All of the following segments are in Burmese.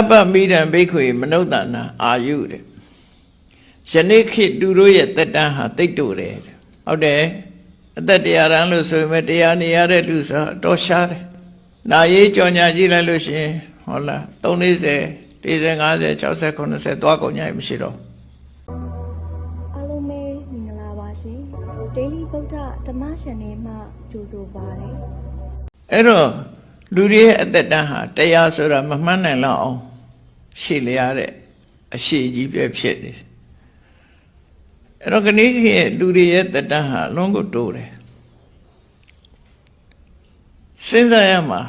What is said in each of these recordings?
အပ္ပမိဒံဘိက္ခွေမနုဿာနာအာယုတဲ့ယနေ့ခေတ်သူတို့ရဲ့တက်တန်းဟာတိတ်တူတယ်တဲ့ဟုတ်တယ်အသက်တရားရန်လို့ဆိုရင်ပဲတရားနေရတဲ့လူဆိုတော့ရှားတယ်နာရေးကြော်ညာကြည့်လိုက်လို့ရှိရင်ဟုတ်လား340 40 50 60 90သွားကုန်ကြရင်မရှိတော့အားလုံးပဲမင်္ဂလာပါရှင် Daily ဗုဒ္ဓဓမ္မရှင်နေမှကြိုဆိုပါရစေအဲ့တော့လူတွေရဲ့အသက်တန်းဟာတရားဆိုတာမမှန်းနိုင်လောက်အောင် ရှေ့လျားတဲ့အရှိကြီးပဲဖြစ်နေတယ်အဲ့တော့ခဏခေတ်လူတွေရဲ့သက်တမ်းဟာအလုံးကိုတိုးတယ်စဉ်းစားရမှာ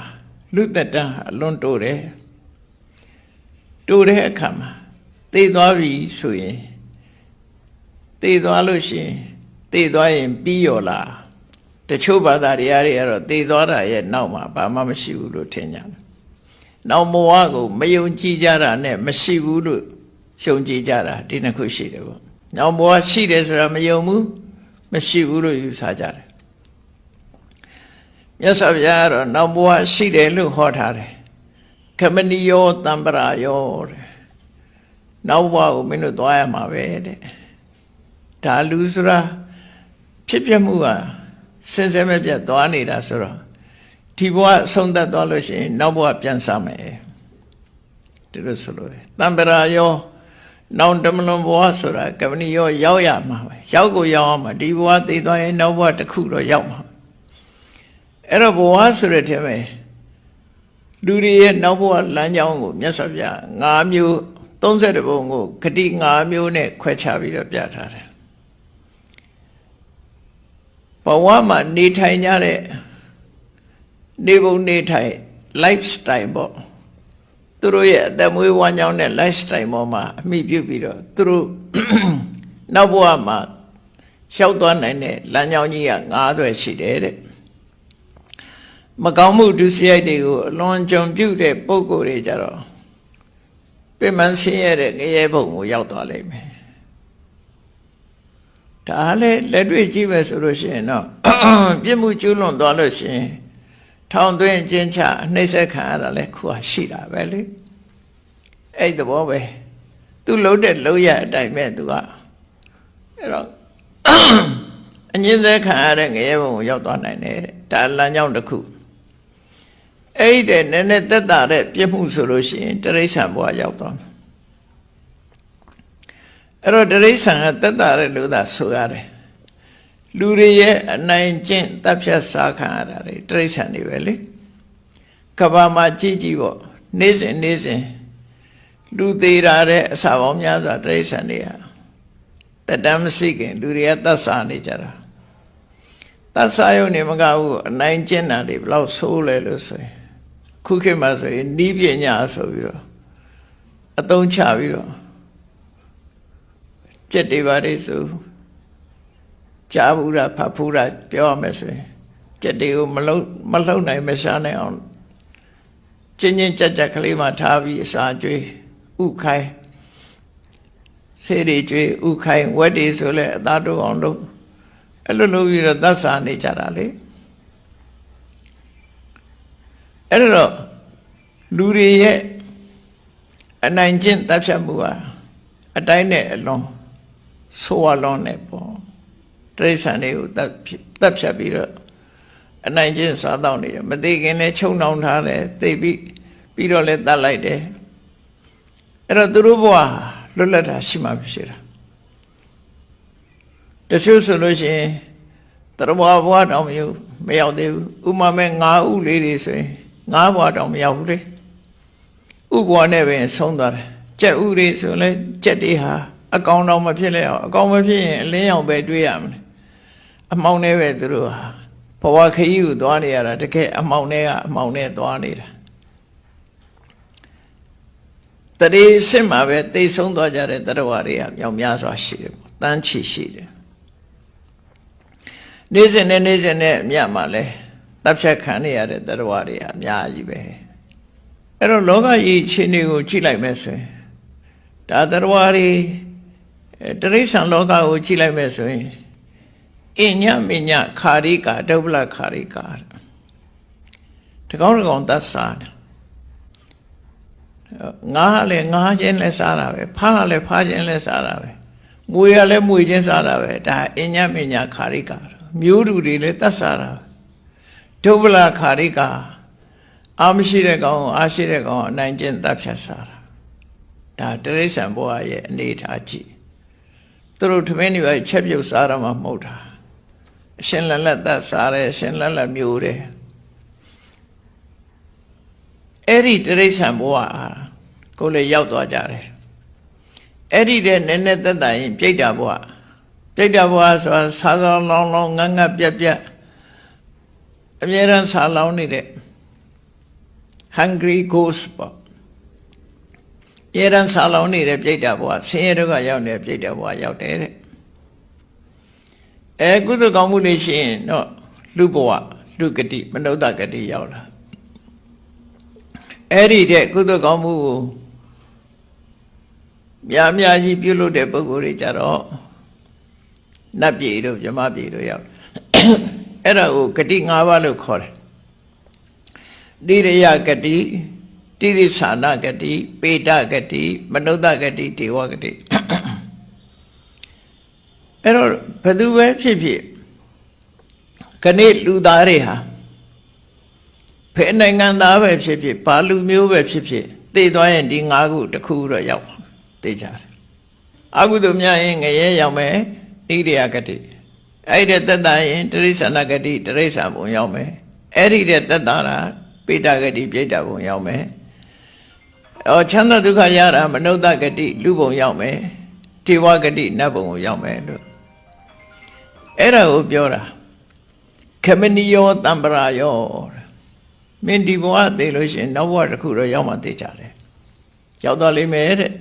လူသက်တမ်းဟာအလွန်တိုးတယ်တိုးတဲ့အခါမှာသိသွားပြီဆိုရင်သိသွားလို့ရှိရင်သိသွားရင်ပြီးရောလားတချို့ဘာသာတရားတွေကတော့သိသွားတာရဲ့နောက်မှာဘာမှမရှိဘူးလို့ထင်ကြတယ် နောက်ဘဝကိုမယုံကြည်ကြတာနဲ့မရှိဘူးလို့ရှုံကြည်ကြတာဒီနှစ်ခုရှိတယ်ပေါ့နောက်ဘဝရှိတယ်ဆိုတာမယုံဘူးမရှိဘူးလို့ယူဆကြတယ်မြတ်စွာဘုရားကတော့နောက်ဘဝရှိတယ်လို့ဟောထားတယ်ခမနိယောတံပရာယောတဲ့နောက်ဘဝကိုမင်းတို့သွားရမှာပဲတဲ့ဒါလူဆိုတာဖြစ်ပြမှုဟာစင်စဲမပြတ်သွားနေတာဆိုတော့ ဒီဘဝအဆုံးသတ်သွားလို့ရှိရင်နောက်ဘဝပြန်စားမယ်ဒီလိုဆိုလို့တယ်တံပရာယောနောင်တမလွန်ဘဝဆိုတာကမဏီရောရောက်ရမှာပဲရောက်ကိုရောက်အောင်မှာဒီဘဝသိသွားရင်နောက်ဘဝတစ်ခုတော့ရောက်မှာအဲ့တော့ဘဝဆိုတဲ့ထဲမှာလူတွေရဲ့နောက်ဘဝလမ်းကြောင်းကိုမြတ်စွာဘုရား၅မျိုး30ဘုံကိုဂတိ၅မျိုးနဲ့ခွဲခြားပြီးတော့ပြထားတယ်ဘဝမှာနေထိုင်ကြတဲ့ နေပုံနေထိုင် lifestyle ပေါ့သူတို့ရဲ့အသက်မွေးဝမ်းကြောင်းတဲ့ lifestyle ပေါ်မှာအမိပြုပြီးတော့သူတို့နောက်ဘဝမှာရှောက်သွားနိုင်တဲ့လမ်းကြောင်းကြီးက၅သွဲရှိတယ်တဲ့မကောင်းမှုဒုစရိုက်တွေကိုအလွန်ကြုံပြုတဲ့ပုံကိုယ်တွေကြတော့ပြင်မှန်ဆင်းရဲတဲ့ငရဲဘုံကိုရောက်သွားလိမ့်မယ်ဒါလည်းလက်တွေ့ကြည့်မယ်ဆိုလို့ရှိရင်တော့ပြစ်မှုကျူးလွန်သွားလို့ရှိရင် ထောင်သွင်းကျင်းချနှိပ်စက်ခံရတာလည်းခုဟာရှိတာပဲလေအဲ့ဒီသဘောပဲသူလှုပ်တဲ့လှုပ်ရအတိုင်းပဲသူကအဲ့တော့အငင်းသက်ခံရတဲ့ငရဲဘုံကိုရောက်သွားနိုင်တယ်တဲ့ဒါလမ်းကြောင်းတစ်ခုအဲ့ဒီတဲ့နည်းနည်းသက်သာတဲ့ပြစ်မှုဆိုလို့ရှိရင်တရိษံဘဝရောက်သွားမှာအဲ့တော့တရိษံကသက်သာတဲ့လို့သာဆိုရတယ် လူတွေရဲ့အနိုင်ကျင့်တပ်ဖြတ်စားခံရတာတွေတရိษံတွေပဲလေကဘာမှာကြည့်ကြည့်ပေါ့နေ့စဉ်နေ့စဉ်လူသေးတာတဲ့အစာပေါင်းများစွာတရိษံတွေဟာတတမ်းမရှိခင်လူတွေကတတ်စားနေကြတာတတ်စားရုံနေမကဘူးအနိုင်ကျင့်တာတွေဘလောက်ဆိုးလဲလို့ဆိုရင်ခုခေတ်မှာဆိုရင်နီးပညာဆိုပြီးတော့အသုံးချပြီးတော့ကြက်တွေပါလေဆို ကြားဘူးတာဖတ်ဘူးတာပြောရမယ်ဆိုရင်ကြက်တွေကိုမလုံးမလှုပ်နိုင်မရှားနိုင်အောင်ချင်းချင်းကြက်ကြက်ကလေးမှထားပြီးအစာကျွေးဥခိုင်းဆေးတွေကျွေးဥခိုင်းဝက်တွေဆိုလဲအသားတို့အောင်လုပ်အဲ့လိုလုပ်ပြီးတော့သတ်စာနေကြတာလေအဲ့တော့လူတွေရဲ့အနိုင်ကျင့်တပ်ဖြတ်မှုဟာအတိုင်းနဲ့အလွန်ဆိုးဝါးလွန်နေပေါ့ တိရစ္ဆာန်တွေကိုတပ်တပ်ဖြတ်ပြီးတော့အနိုင်ကျင့်စားတော့နေရမသိခင်နဲ့ခြုံနှောင်ထားတယ်သိပြီးပြီးတော့လဲတတ်လိုက်တယ်အဲ့တော့သူတို့ဘဝလွတ်လပ်တာရှိမှဖြစ်တာတချို့ဆိုလို့ရှိရင်တရဘဘဝတောင်မရောက်မရောက်သေးဘူးဥမာမဲ့ငါးဥလေးတွေဆိုရင်ငါးဘဝတောင်မရောက်ဘူးလေဥဘဝနဲ့ပဲဆုံးသွားတယ်ကြက်ဥတွေဆိုလဲကြက်တွေဟာအကောင်တောင်မဖြစ်လဲအောင်အကောင်မဖြစ်ရင်အလင်းရောင်ပဲတွေးရမလဲ အမောင်းနဲ့ပဲသူတို့ဟာဘဝခရီးကိုသွားနေရတာတကယ်အမောင်းနဲ့ကအမောင်းနဲ့သွားနေတာတရေစစ်မှာပဲတိတ်ဆုံးသွားကြတဲ့တရဝတွေကမြောင်များစွာရှိတယ်ပေါ့တန်းချီရှိတယ်နေ့စဉ်နဲ့နေ့စဉ်နဲ့အမြတ်မှာလဲတပ်ဖြတ်ခံနေရတဲ့တရဝတွေအများကြီးပဲအဲ့တော့လောကကြီးအခြေအနေကိုကြည့်လိုက်မယ်ဆိုရင်ဒါတရဝတွေတရိษံလောကကိုကြည့်လိုက်မယ်ဆိုရင် အညမညခာရိကာဒုဗ္ဗလခာရိကာတကောင်းတကောင်းသတ်စားတယ်ငါကလည်းငါချင်းလည်းစားတာပဲဖားကလည်းဖားချင်းလည်းစားတာပဲငွေကလည်းငွေချင်းစားတာပဲဒါအညမညာခါရိကာမျိုးတူတွေလည်းတတ်စားတာဒုဗလာခါရိကာအာမရှိတဲ့ကောင်ကိုအာရှိတဲ့ကောင်ကိုအနိုင်ကျင့်တတ်ဖြတ်စားတာဒါတရိစ္ဆာန်ဘဝရဲ့အနေထားကြည့်သူတို့ထမင်းတွေပဲချက်ပြုတ်စားရမှာမဟုတ်တာ အရှင်လက်လက်တတ်စားတယ်အရှင်လက်လက်မျိုးတယ်အဲ့ဒီတရိစ္ဆာန်ဘဝအားကိုယ်လည်းရောက်သွားကြတယ်အဲ့ဒီတဲ့နည်းနည်းသက်သာရင်ပြိတ္တာဘဝပြိတ္တာဘဝဆိုတာဆာလောင်းလောင်းလောင်းငတ်ငတ်ပြက်ပြက်အမြဲတမ်းဆာလောင်းနေတဲ့ hungry ghost ပေါ့အမြဲတမ်းဆာလောင်းနေတဲ့ပြိတ္တာဘဝဆင်းရဲဒုက္ခရောက်နေတဲ့ပြိတ္တာဘဝရောက်တယ်တဲ့ အဲကုသကောင်းမှုတွေရှိရင်တော့လူဘဝလူဂတိမနုဿဂတိရောက်လာအဲ့ဒီတဲ့ကုသကောင်းမှုကိုများများကြီးပြုလုပ်တဲ့ပုဂ္ဂိုလ်တွေကြတော့နတ်ပြည်တို့ဗြဟ္မပြည်တို့ရောက်အဲ့ဒါကိုဂတိ၅ပါးလို့ခေါ်တယ်တိရိယဂတိတိရိသနာဂတိပေတဂတိမနုဿဂတိဒေဝဂတိအဲ့တော့ ဘယ်သူပဲဖြစ်ဖြစ်ခဏလူသားတွေဟာဖဲနိုင်ငံသားပဲဖြစ်ဖြစ်ဘာလူမျိုးပဲဖြစ်ဖြစ်သိသွားရင်ဒီ၅ခုတစ်ခုတော့ရောက်သိကြတယ်အကုသိုလ်များရင်ငရဲရောက်မယ်ဣရိယာဂတိအဲ့ဒီသက်တာရင်တရိစ္ဆာနဂတိတရိစ္ဆာဘုံရောက်မယ်အဲ့ဒီတဲ့သက်တာတာပိဋကတိပြိဋ္ဌဘုံရောက်မယ်အော်ချမ်းသာဒုက္ခရတာမနုဿဂတိလူဘုံရောက်မယ်ထေဝဂတိနတ်ဘုံကိုရောက်မယ်လို့ အဲ့ဒါကိုပြောတာခမနိယောတံပရာယောတဲ့မင်းဒီဘဝသိလို့ရှိရင်နောက်ဘဝတစ်ခုတော့ရောက်မှသိကြတယ်ရောက်သွားလိမ့်မယ်တဲ့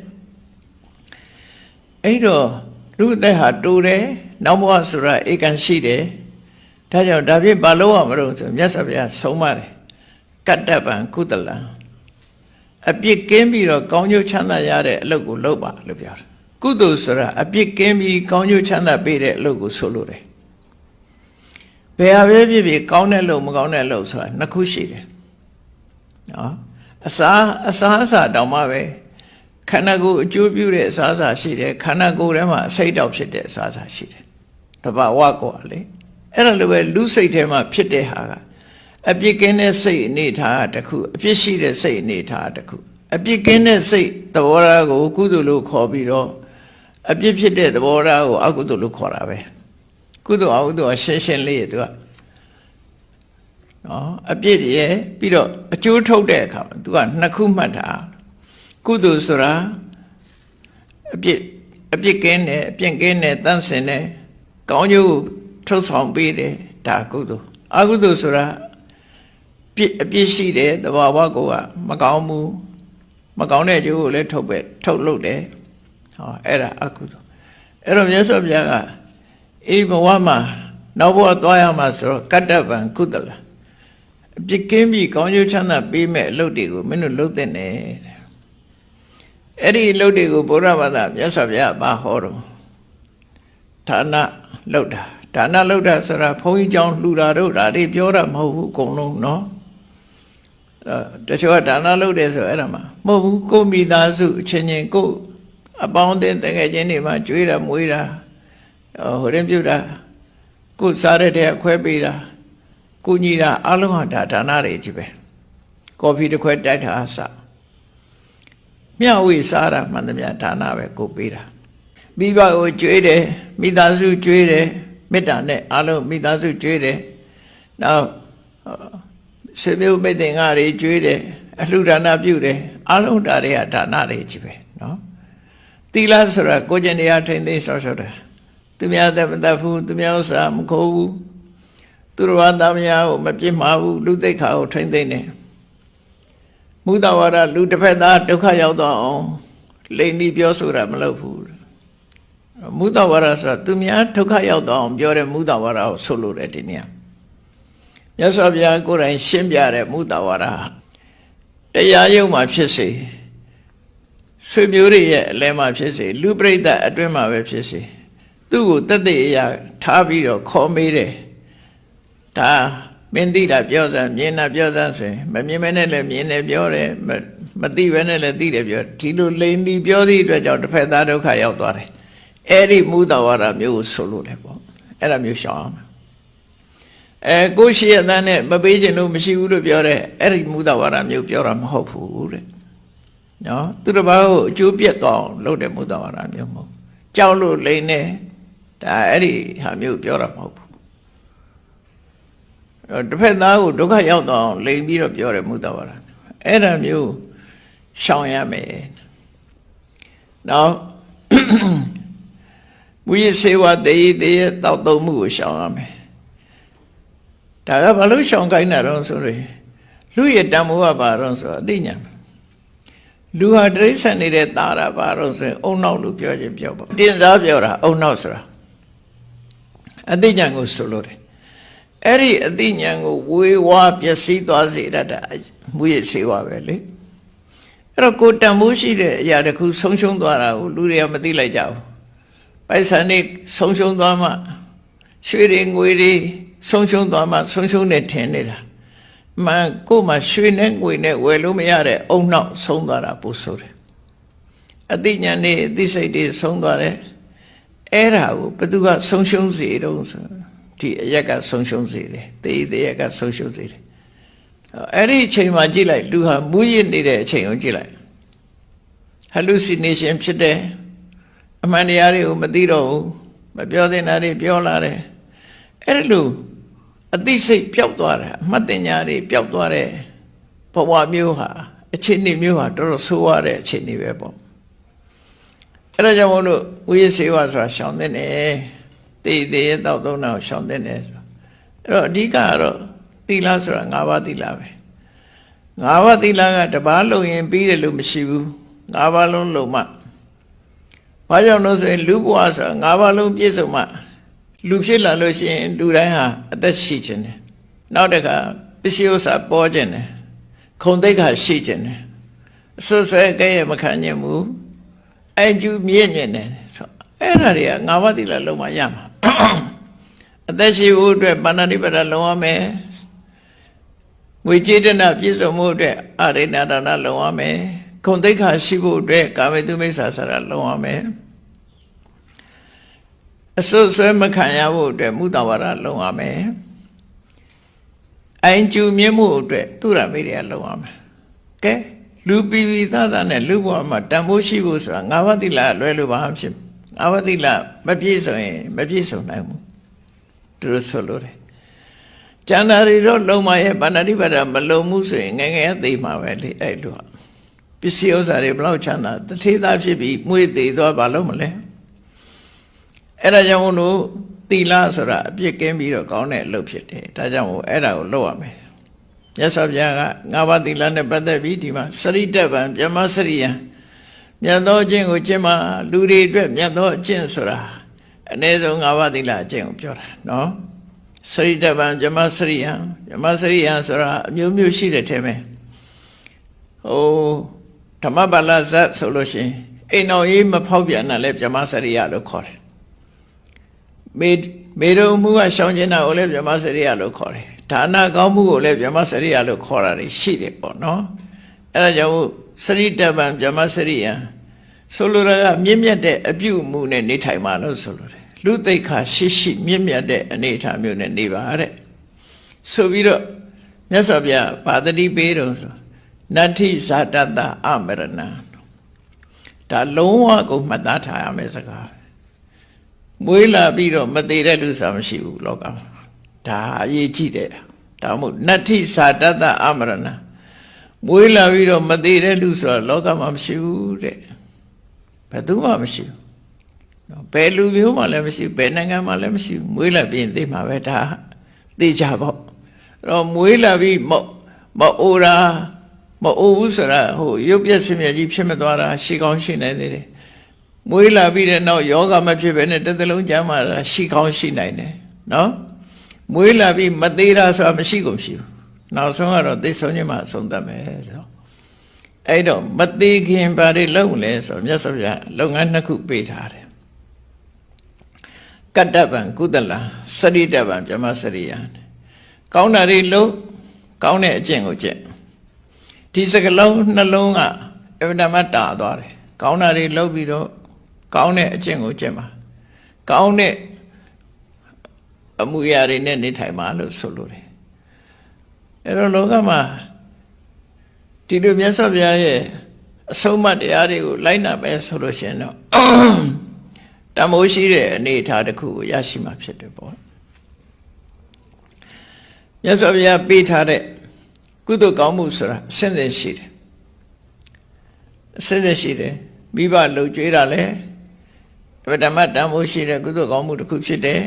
အဲ့တော့လူအသက်ဟာတူတယ်နောက်ဘဝဆိုတာဧကန်ရှိတယ်ဒါကြောင့်ဒါဖြင့်ဘာလို့ရမလို့ဆိုမြတ်စွာဘုရားဆုံးမတယ်ကတ္တပံကုသလံအပြစ်ကင်းပြီးတော့ကောင်းကျိုးချမ်းသာရတဲ့အလုပ်ကိုလုပ်ပါလို့ပြောတယ်ကုသိုလ်ဆိုတာအပြစ်ကင်းပြီးကောင်းကျိုးချမ်းသာပေးတဲ့အလုပ်ကိုဆိုလိုတယ် ဘယ်ဟာပဲဖြစ်ဖြစ်ကောင်းတဲ့လုပ်မကောင်းတဲ့လုပ်ဆိုတာနှစ်ခုရှိတယ်နော်အစာအစာအစာတောင်မှပဲခန္ဓာကိုယ်အကျိုးပြုတဲ့အစာအစာရှိတယ်ခန္ဓာကိုယ်ထဲမှာအစိတ်တောက်ဖြစ်တဲ့အစာအစာရှိတယ်တဘာဝကောလေအဲ့ဒါလိုပဲလူစိတ်ထဲမှာဖြစ်တဲ့ဟာကအပြစ်ကင်းတဲ့စိတ်အနေထားတစ်ခုအပြစ်ရှိတဲ့စိတ်အနေထားတစ်ခုအပြစ်ကင်းတဲ့စိတ်သဘောထားကို ကုသိုလ်လို့ခေါ်ပြီးတော့အပြစ်ဖြစ်တဲ့သဘောထားကိုအကုသိုလ်လို့ခေါ်တာပဲ ကုသိုလ်အကုသိုလ်ကရှင်းရှင်းလေးရသူကနော်အပြစ်ရဲ့ပြီးတော့အကျိုးထုတ်တဲ့အခါမှာသူကနှစ်ခုမှတ်တာကုသိုလ်ဆိုတာအပြစ်အပြစ်ကင်းတယ်အပြစ်ကင်းတယ်တန့်စင်တယ်ကောင်းကျိုးထုတ်ဆောင်ပေးတယ်ဒါကုသိုလ်အကုသိုလ်ဆိုတာပြစ်အပြစ်ရှိတယ်တဘာဝကိုကမကောင်းဘူးမကောင်းတဲ့ကျိုးကိုလည်းထုတ်ပဲထုတ်လုပ်တယ်ဟောအဲ့ဒါအကုသိုလ်အဲ့တော့မြတ်စွာဘုရားက အေးဘဝမှာနောက်ဘဝသွားရမှာဆိုတော့ကတ္တဗံကုသလအပြစ်ကင်းပြီးကောင်းကျိုးချမ်းသာပေးမဲ့အလုပ်တွေကိုမင်းတို့လုပ်တဲ့နဲ့အဲ့ဒီအလုပ်တွေကိုဘုရားဘာသာမြတ်စွာဘုရားဘာဟောတော့ဌာနလောက်တာဒါနလောက်တာဆိုတာဘုန်းကြီးကျောင်းလှူတာတို့ဒါတွေပြောတာမဟုတ်ဘူးအကုန်လုံးเนาะအဲတချို့ကဒါနလုပ်တယ်ဆိုအဲ့ဒါမှမဟုတ်ဘူးကိုမိသားစုအချင်းချင်းကိုအပေါင်းအသင်းတကယ်ချင်းတွေမှာကြွေးတာမွေးတာ ဟိုရင်ပြုတာကိုစားရတဲ့ခွဲပေးတာကိုညီတာအလုံးဟာဒါဒါနတွေကြီးပဲကော်ဖီတစ်ခွဲတိုက်တာအစမျှဝေစားတာမှန်သမျှဒါနပဲကိုပေးတာမိဘကိုကြွေးတယ်မိသားစုကြွေးတယ်မေတ္တာနဲ့အလုံးမိသားစုကြွေးတယ်နောက်ဆွေမျိုးမိတ်တင်္ဂါတွေကြွေးတယ်အလှဒါနပြုတယ်အလုံးဒါတွေကဒါနတွေကြီးပဲနော်သီလဆိုတာကိုကျင်တရားထိမ့်သိမ်းဆော့ဆော့တယ် သူများသက်မသက်ဘူးသူများဥစ္စာမခိုးဘူးသူတော်ဘာသားများကိုမပြစ်မှားဘူးလူသိက္ခာကိုထိမ့်သိမ်းတယ်မုဒ္ဒဝါဒလူတစ်ဖက်သားဒုက္ခရောက်တော့အောင်လိန်ဒီပြောဆိုတာမလုပ်ဘူးမုဒ္ဒဝါဒဆိုတာသူများဒုက္ခရောက်တော့အောင်ပြောတဲ့မုဒ္ဒဝါဒကိုဆိုလိုတယ်ဒီနေ့မြတ်စွာဘုရားကိုယ်တိုင်ရှင်းပြတဲ့မုဒ္ဒဝါဒတရားရုံမှာဖြစ်စေဆွေမျိုးတွေရဲ့အလဲမှာဖြစ်စေလူပရိသတ်အတွင်းမှာပဲဖြစ်စေ သူ့ကိုတက်တဲ့အရာထားပြီးတော့ခေါ်မေးတယ်ဒါမင်းသိတာပြောစမ်းမြင်တာပြောစမ်းဆိုရင်မမြင်မဲနဲ့လည်းမြင်တယ်ပြောတယ်မမသိဘဲနဲ့လည်းသိတယ်ပြောဒီလိုလိန်ဒီပြောသည့်အတွက်ကြောင့်တစ်ဖက်သားဒုက္ခရောက်သွားတယ်အဲ့ဒီမူတဝါဒမျိုးကိုဆိုလို့လေပေါ့အဲ့ဒါမျိုးရှောင်အောင်အဲကိုရှိရတဲ့နဲ့မပေးခြင်းလို့မရှိဘူးလို့ပြောတဲ့အဲ့ဒီမူတဝါဒမျိုးပြောတာမဟုတ်ဘူးတဲ့နော်သူတစ်ပါးကိုအကျိုးပြတ်သွားအောင်လုပ်တဲ့မူတဝါဒမျိုးမဟုတ်ကြောက်လို့လိန်နေ ဒါအဲ့ဒီဟာမျိုးပြောတာမဟုတ်ဘူးအဲ့တစ်ဖက်သားကိုဒုက္ခရောက်သွားအောင်လိန်ပြီးတော့ပြောတယ်မူတဝါဒအဲ့ဒါမျိုးရှောင်ရမယ်နောက်မူရစေဝတေးတေးတောက်သုံးမှုကိုရှောင်ရမယ်ဒါကဘာလို့ရှောင်ခိုင်းတာတော့ဆိုရင်လူရဲ့တန်ဖိုးကဘာတော့ဆိုအသိဉာဏ်လူဟာတိရစ္ဆာန်နေတဲ့တာတာဘာတော့ဆိုရင်အုံနောက်လို့ပြောခြင်းပြောပါတင်စားပြောတာအုံနောက်ဆိုတာ အသိဉာဏ်ကိုဆိုလို့တယ်အဲ့ဒီအသိဉာဏ်ကိုဝေဝါပျက်စီးသွားစေတတ်တာမူရစေဝပဲလေအဲ့တော့ကိုတန်ဖိုးရှိတဲ့အရာတစ်ခုဆုံးရှုံးသွားတာကိုလူတွေကမသိလိုက်ကြဘူးပိုက်ဆံနေဆုံးရှုံးသွားမှရွှေတွေငွေတွေဆုံးရှုံးသွားမှဆုံးရှုံးနေထင်နေတာမှန်ကို့မှာရွှေနဲ့ငွေနဲ့ဝယ်လို့မရတဲ့အုံနောက်ဆုံးသွားတာပို့ဆိုတယ်အသိဉာဏ်နဲ့အသိစိတ်တွေဆုံးသွားတယ် အဲ့ဒါကိုဘသူကဆုံးရှုံးစေတော့ဆိုဒီအရက်ကဆုံးရှုံးစေတယ်တေးသေးရက်ကဆုံးရှုံးစေတယ်အဲ့ဒီအချိန်မှာကြည့်လိုက်လူဟာမူရစ်နေတဲ့အချိန်ကိုကြည့်လိုက် hallucination ဖြစ်တယ်အမှန်တရားတွေကိုမသိတော့ဘူးမပြောသင့်တာတွေပြောလာတယ်အဲ့ဒါလို့အသိစိတ်ပျောက်သွားတယ်အမှတ်တင်ညာတွေပျောက်သွားတယ်ဘဝမျိုးဟာအခြေအနေမျိုးဟာတော်တော်ဆိုးရတဲ့အခြေအနေပဲပေါ့ အဲ့ဒါကြောင့်မို့လို့ဝိရစေဝဆိုတာရှောင်တဲ့တယ်တေးသေးရဲ့တောက်သုံးတာကိုရှောင်တဲ့တယ်ဆိုအဲ့တော့အဓိကကတော့သီလဆိုတာ၅ပါးသီလပဲ၅ပါးသီလကတပားလုံရင်ပြီးတယ်လို့မရှိဘူး၅ပါးလုံးလုံမှဘာကြောင့်လို့ဆိုရင်လူဘဝဆိုတာ၅ပါးလုံးပြည့်စုံမှလူဖြစ်လာလို့ရှိရင်လူတိုင်းဟာအသက်ရှိခြင်းတယ်နောက်တစ်ခါပစ္စည်းဥစ္စာပေါ်ခြင်းတယ်ခုံသိက္ခာရှိခြင်းတယ်အဆွဆွဲကဲရမခံခြင်းဘူး အကျူမြင့်ညင်တယ်ဆိုအဲ့ဒါတွေကငါးပါးသီလလုံးမရမှာအသက်ရှိဖို့အတွက်ပါဏာတိပဒလုံးရမယ်ငွေကြေးတနာပြည့်စုံမှုအတွက်အရိဏဒါနလုံးရမယ်ခုံသိက္ခာရှိဖို့အတွက်ကာမေတုမိစ္ဆာဆရာလုံးရမယ်အစွတ်ဆွဲမခံရဖို့အတွက်မုတဝါဒလုံးရမယ်အိုင်ကျူမြင့်မှုအတွက်သူရမေရိယလုံးရမယ်ကဲ လူပီပီသားသားနဲ့လူဘဝမှာတန်ဖိုးရှိဖို့ဆိုတာငါးပါးသီလလွဲလို့ဘာမှဖြစ်ငါးပါးသီလမပြည့်စုံရင်မပြည့်စုံနိုင်ဘူးသူတို့ဆိုလို့တယ်ကျန်တာတွေတော့လုံမရဲ့ဗန္ဒတိပဒမလုံမှုဆိုရင်ငယ်ငယ်သိမှာပဲလေအဲ့လိုပစ္စည်းဥစ္စာတွေဘလောက်ချမ်းသာတထေးသားဖြစ်ပြီးမွေးသေးသွားဘာလို့မလဲအဲ့ဒါကြောင့်မို့လို့သီလဆိုတာအပြစ်ကင်းပြီးတော့ကောင်းတဲ့အလုပ်ဖြစ်တယ်ဒါကြောင့်မို့အဲ့ဒါကိုလုပ်ရမယ် မြတ်စွာဘုရားကငါးပါးသီလနဲ့ပတ်သက်ပြီးဒီမှာစရိတ္တပံပြမစရိယံမြတ်သောအကျင့်ကိုကျင့်မှလူတွေအတွက်မြတ်သောအကျင့်ဆိုတာအနည်းဆုံးငါးပါးသီလအကျင့်ကိုပြောတာနော်စရိတ္တပံပြမစရိယံပြမစရိယံဆိုတာအမျိုးမျိုးရှိတဲ့ထဲမှာဟိုဓမ္မပါဠဇတ်ဆိုလို့ရှိရင်အိမ်တော်ရေးမဖောက်ပြန်တာလဲပြမစရိယလို့ခေါ်တယ်မေမေရုံမှုကရှောင်းကျင်တာကိုလည်းဗြဟ္မစရိယလို့ခေါ်တယ် ဒါနကောင်းမှုကိုလည်းဗြဟ္မစရိယလို့ခေါ်တာရှိတယ်ပေါ့နော်အဲဒါကြောင့်စရိတပံဗြဟ္မစရိယဆိုလိုတာကမြင့်မြတ်တဲ့အပြုအမူနဲ့နေထိုင်ပါလို့ဆိုလိုတယ်လူသိက္ခာရှိရှိမြင့်မြတ်တဲ့အနေအထားမျိုးနဲ့နေပါတဲ့ဆိုပြီးတော့မြတ်စွာဘုရားဗာတတိပေးတော့ဆိုနတ္ထိဇာတတအမရဏဒါလုံးဝကိုမှတ်သားထားရမယ်စကားမွေးလာပြီးတော့မသေးတဲ့လူဆိုတာမရှိဘူးလောကမှာ ဒါအရေးကြီးတယ်ဒါမို့နတ္ထိသာတတအမရဏမွေးလာပြီးတော့မသေးတဲ့လူဆိုတာလောကမှာမရှိဘူးတဲ့ဘယ်သူမှမရှိဘူးနော်ဘယ်လူမျိုးမှလည်းမရှိဘူးဘယ်နိုင်ငံမှလည်းမရှိဘူးမွေးလာပြီးရင်သိမှာပဲဒါသိကြပေါ့အဲ့တော့မွေးလာပြီးမမအိုရာမအိုဘူးဆိုတာဟိုရုပ်ပြက်စင်မြကြီးဖြစ်မသွားတာရှိကောင်းရှိနေသေးတယ်မွေးလာပြီးတဲ့နောက်ယောဂမဖြစ်ဘဲနဲ့တစ်သလုံးကျမ်းမာတာရှိကောင်းရှိနိုင်တယ်နော် မွေးလာပြီးမသေးတာဆိုတာမရှိကုန်မရှိဘူးနောက်ဆုံးကတော့သိဆုံးခြင်းမှအဆုံးသတ်မယ်ဆိုတော့အဲ့တော့မသေးခင်ဘာတွေလုပ်လဲဆိုတော့မြတ်စွာဘုရားလုပ်ငန်းနှစ်ခုပေးထားတယ်ကတ္တပံကုသလစရိတပံပြမစရိယကောင်းတာတွေလုပ်ကောင်းတဲ့အကျင့်ကိုကျင့်ဒီစကလုံးနှလုံးကအဗဒမတာသွားတယ်ကောင်းတာတွေလုပ်ပြီးတော့ကောင်းတဲ့အကျင့်ကိုကျင့်ပါကောင်းတဲ့ အမှုရာတွေနဲ့နေထိုင်ပါလို့ဆိုလိုတယ်အဲ့တော့လောကမှာဒီလိုမြတ်စွာဘုရားရဲ့အဆုံးအမတရားတွေကိုလိုက်နာပဲဆိုလို့ရှိရင်တော့တမိုးရှိတဲ့အနေအထားတစ်ခုကိုရရှိမှာဖြစ်တယ်ပေါ့မြတ်စွာဘုရားပေးထားတဲ့ကုသိုလ်ကောင်းမှုဆိုတာအစဉ်စဉ်ရှိတယ်အစဉ်စဉ်ရှိတယ်မိဘလှုပ်ကြွေးတာလဲဗဓမ္မတန်ဖိုးရှိတဲ့ကုသိုလ်ကောင်းမှုတစ်ခုဖြစ်တယ်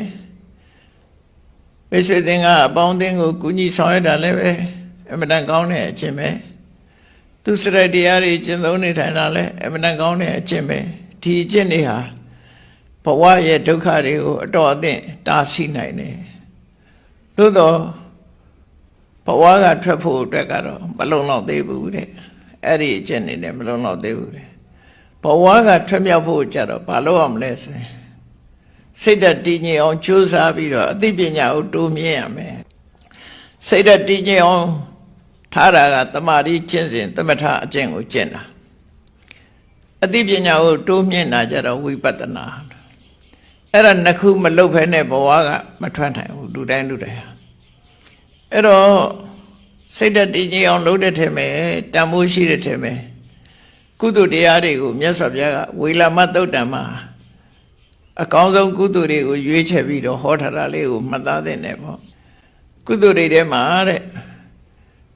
မိတ်ဆွေသင်္ကအပေါင်းအသင်းကိုကူညီဆောင်ရွက်တာလည်းပဲအမှန်တန်ကောင်းတဲ့အခြင်းပဲသူစရတရားတွေကျင့်သုံးနေထိုင်တာလည်းအမှန်တန်ကောင်းတဲ့အခြင်းပဲဒီအခြင်းတွေဟာဘဝရဲ့ဒုက္ခတွေကိုအတော်အသင့်တားဆီးနိုင်တယ်သို့တော့ဘဝကထွက်ဖို့အတွက်ကတော့မလုံလောက်သေးဘူးတဲ့အဲ့ဒီအကျင့်နေနဲ့မလုံလောက်သေးဘူးတဲ့ဘဝကထွက်မြောက်ဖို့ကြတော့ဘာလို့ရမလဲဆိုရင် စိတ်ဓာတ်တည်ငြိမ်အောင်ကြိုးစားပြီးတော့အသိပညာကိုတိုးမြင့်ရမယ်စိတ်ဓာတ်တည်ငြိမ်အောင်ထားတာကတမာတိကျင့်စဉ်သမထအကျင့်ကိုကျင့်တာအသိပညာကိုတိုးမြင့်တာကြတော့ဝိပဿနာအဲ့ဒါနှစ်ခုမလုပ်ဖဲနဲ့ဘဝကမထွက်နိုင်ဘူးလူတိုင်းလူတိုင်းဟာအဲ့တော့စိတ်ဓာတ်တည်ငြိမ်အောင်လုပ်တဲ့ထင်မယ်တန်ဖိုးရှိတဲ့ထင်မယ်ကုသိုလ်တရားတွေကိုမြတ်စွာဘုရားကဝေလာမသုတ်တံမှာ အကောင်းဆုံးကုသိုလ်တွေကိုရွေးချယ်ပြီးတော့ဟောထားတာလေးကိုမှတ်သားသင့်တယ်ပေါ့ကုသိုလ်တွေထဲမှာတဲ့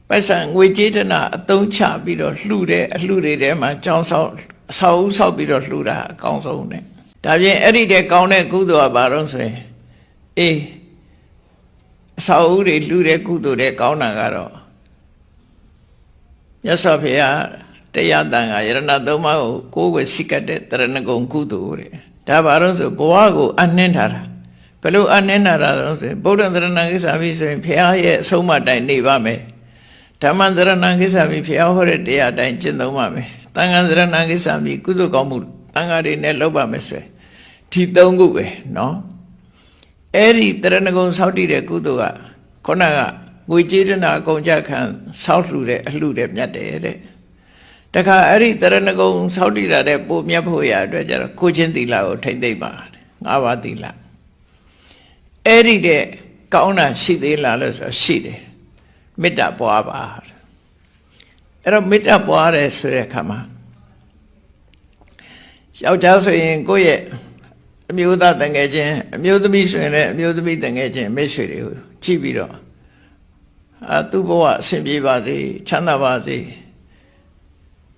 ပတ်စံငွေကြေးတနာအသုံးချပြီးတော့လှူတဲ့အလှူတွေထဲမှာကြောင်းဆောက်အဆောက်အဦဆောက်ပြီးတော့လှူတာအကောင်းဆုံးတဲ့ဒါပြင်အဲ့ဒီတဲ့ကောင်းတဲ့ကုသိုလ်ကဘာလို့ဆိုရင်အေးအဆောက်အဦတွေလှူတဲ့ကုသိုလ်တွေကောင်းတာကတော့မြတ်စွာဘုရားတရားတန်ခါယရဏသုံးပါးကိုကိုယ်ဝယ်စိကတ်တဲ့တရဏဂုံကုသိုလ်တဲ့ ဒါဘာလို့ဆိုဘဝကိုအနှင်းထားတာဘယ်လိုအနှင်းထားတာလဲဆိုရင်ဗုဒ္ဓတရဏကိစ္စပြီးဆိုရင်ဘုရားရဲ့အဆုံးအမတိုင်းနေပါမယ်ဓမ္မတရဏကိစ္စပြီးဘုရားဟောတဲ့တရားတိုင်းကျင့်သုံးပါမယ်တန်ခါတရဏကိစ္စပြီးကုသိုလ်ကောင်းမှုတန်ခါတွေနဲ့လုပ်ပါမယ်ဆိုရင်ဒီသုံးခုပဲเนาะအဲ့ဒီတရဏဂုံစောက်တည်တဲ့ကုသိုလ်ကခုနကငွေကြေးတနာအကုန်ကြခံစောက်လှူတဲ့အလှူတဲ့မြတ်တယ်တဲ့ တခါအဲ့ဒီတရဏဂုံစောက်တည်တာတဲ့ပိုမြတ်ဖို့ရအတွက်ကျတော့ကိုချင်းသီလကိုထိမ့်သိမ့်ပါငါးပါးသီလအဲ့ဒီတဲ့ကောင်းတာရှိသေးလားလို့ဆိုရှိတယ်မေတ္တာပွားပါအဲ့တော့မေတ္တာပွားတယ်ဆိုတဲ့အခါမှာယောက်ျားဆိုရင်ကိုယ့်ရဲ့အမျိုးသားတန်ငယ်ချင်းအမျိုးသမီးဆိုရင်လည်းအမျိုးသမီးတန်ငယ်ချင်းမိတ်ဆွေတွေကိုကြည့်ပြီးတော့အာသူ့ဘဝအဆင်ပြေပါစေချမ်းသာပါစေ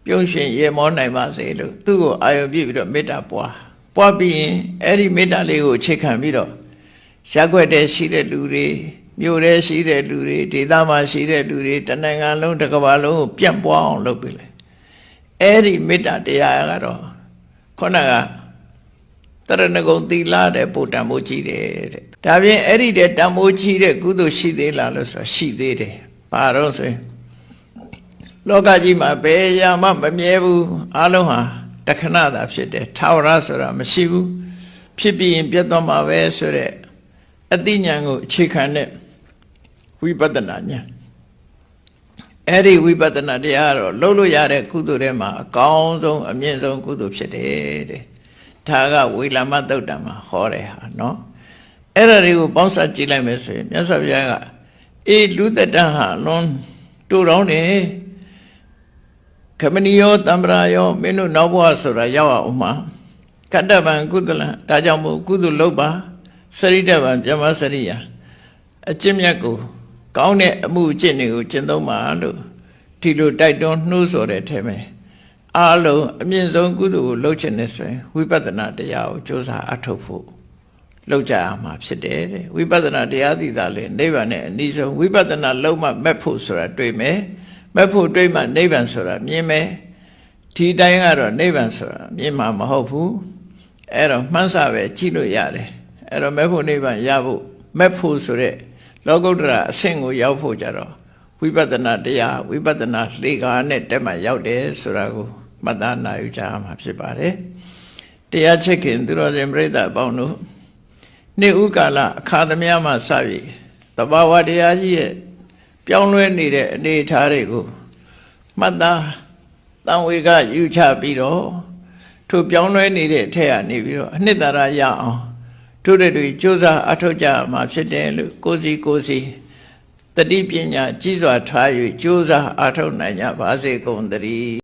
ပြုံးရှင်ရေမောနိုင်ပါစေလို့သူ့ကိုအာရုံပြည့်ပြီးတော့မေတ္တာပွားပွားပြီးရင်အဲ့ဒီမေတ္တာလေးကိုအခြေခံပြီးတော့ရက်ွက်တဲ့ရှိတဲ့လူတွေမြို့ထဲရှိတဲ့လူတွေဒေသမှာရှိတဲ့လူတွေတနိုင်ငံလုံးတစ်ကမ္ဘာလုံးကိုပြန့်ပွားအောင်လုပ်ပေးလိုက်အဲ့ဒီမေတ္တာတရားကတော့ခုနကတရဏဂုံသီလတဲ့ပို့တံမိုးကြီးတယ်တဲ့ဒါပြင်အဲ့ဒီတဲ့တံမိုးကြီးတဲ့ကုသိုလ်ရှိသေးလားလို့ဆိုရှိသေးတယ်ဘာတော့ဆိုရင် လောကကြီးမှာဘယ်ရာမှမမြဲဘူးအလုံးဟာတခဏသာဖြစ်တယ်ထာဝရဆိုတာမရှိဘူးဖြစ်ပြီးရင်ပြတ်သွားမှာပဲဆိုတဲ့အသိဉာဏ်ကိုအခြေခံတဲ့ဝိပဿနာဉာဏ်အဲ့ဒီဝိပဿနာတရားကတော့လုံးလို့ရတဲ့ကုသိုလ်ထဲမှာအကောင်းဆုံးအမြင့်ဆုံးကုသိုလ်ဖြစ်တယ်တဲ့ဒါကဝေလာမသုတ်တံမှာဟောတဲ့ဟာနော်အဲ့ဒါတွေကိုပေါင်းစပ်ကြည့်လိုက်မယ်ဆိုရင်မြတ်စွာဘုရားကအေးလူသက်တဟာလွန်တူတောင်းတယ် ခမနီယောတံ္ပရာယောမင်းတို့နောက်ဘဝဆိုတာရောက်အောင်မှာကတ္တဗံကုသလံဒါကြောင့်မို့ကုသလုပ်ပါစရိတဗံပြမစရိယာအကျင့်မြတ်ကို ကောင်းတဲ့အမှုအကျင့်တွေကိုကျင့်သုံးပါလို့ဒီလိုတိုက်တွန်းနှိုးဆော်တဲ့ထဲမှာအားလုံးအမြင့်ဆုံးကုသိုလ်ကိုလုပ်ချင်နေဆိုရင်ဝိပဿနာတရားကိုကြိုးစားအထောက်ဖို့လုပ်ကြရမှာဖြစ်တယ်တဲ့ဝိပဿနာတရားသိတာလေနိဗ္ဗာန်နဲ့အနည်းဆုံးဝိပဿနာလုံးမမက်ဖို့ဆိုတာတွေ့မယ် မက်ဖို့တွေ့မှနိဗ္ဗာန်ဆိုတာမြင်မယ်ဒီတိုင်းကတော့နိဗ္ဗာန်ဆိုတာမြင်မှာမဟုတ်ဘူးအဲ့တော့မှန်းဆပဲကြည့်လို့ရတယ်အဲ့တော့မက်ဖို့နိဗ္ဗာန်ရဖို့မက်ဖို့ဆိုတဲ့လောကုတ္တရာအဆင့်ကိုရောက်ဖို့ကြတော့ဝိပဿနာတရားဝိပဿနာလှေကားနဲ့တက်မှရောက်တယ်ဆိုတာကိုမှတ်သားနိုင်ကြမှာဖြစ်ပါတယ်တရားချစ်ခင်သူတော်စင်ပြိဿအပေါင်းတို့နေ့ဥကာလအခါသမယမှစပြီးတဘာဝတရားကြီးရဲ့ ပြောင်းလဲနေတဲ့အနေအထားတွေကို မှတ်သားတန်ဝေကယူချပြီးတော့ထိုပြောင်းလဲနေတဲ့အထက်ကနေပြီးတော့အနှစ်သာရရအောင်တို့တွေတွေစ조사အထောက်ကြမှာဖြစ်တယ်လို့ကိုစီကိုစီတတိပညာကြီးစွာထား၍စ조사အထောက်နိုင်ကြပါစေကုန်သတည်း